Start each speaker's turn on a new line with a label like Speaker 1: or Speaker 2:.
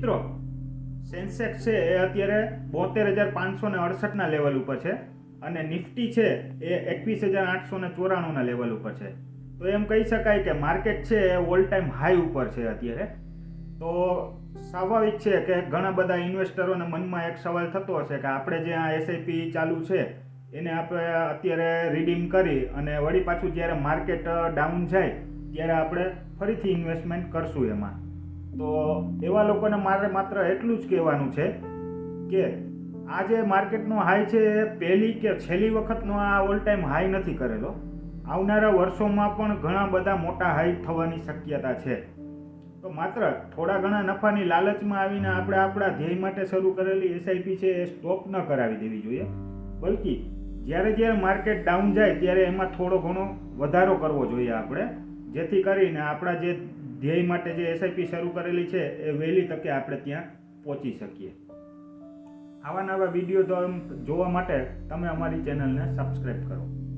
Speaker 1: મિત્રો સેન્સેક્સ છે એ અત્યારે બોતેર હજાર પાંચસો ને અડસઠના લેવલ ઉપર છે અને નિફ્ટી છે એ એકવીસ હજાર આઠસો ને ચોરાણુંના લેવલ ઉપર છે. તો એમ કહી શકાય કે માર્કેટ છે એ ઓલ ટાઈમ હાઈ ઉપર છે અત્યારે. તો સ્વાભાવિક છે કે ઘણા બધા ઇન્વેસ્ટરોને મનમાં એક સવાલ થતો હશે કે આપણે જે આ એસઆઈપી ચાલુ છે, એને આપણે અત્યારે રીડીમ કરી અને વળી પાછું જ્યારે માર્કેટ ડાઉન જાય, ત્યારે આપણે ફરીથી ઇન્વેસ્ટમેન્ટ કરશું એમાં. તો એવા લોકોને મારે માત્ર એટલું જ કહેવાનું છે કે આ જે માર્કેટનો હાઈ છે એ પહેલી કે છેલ્લી વખતનો આ ઓલ ટાઈમ હાઈ નથી કરેલો. આવનારા વર્ષોમાં પણ ઘણા બધા મોટા હાઈ થવાની શક્યતા છે. તો માત્ર થોડા ઘણા નફાની લાલચમાં આવીને આપણે આપણા ધ્યેય માટે શરૂ કરેલી એસઆઈપી છે એ સ્ટોપ ન કરાવી દેવી જોઈએ. બલકી જ્યારે જ્યારે માર્કેટ ડાઉન જાય ત્યારે એમાં થોડો ઘણો વધારો કરવો જોઈએ આપણે. જેથી કરીને આપણા જે ધ્યેય માટે જે એસઆઈપી શરૂ કરેલી છે, એ વહેલી તકે આપણે ત્યાં પહોંચી શકીએ. આવા નવા વીડિયો જોવા માટે તમે અમારી ચેનલને સબસ્ક્રાઈબ કરો.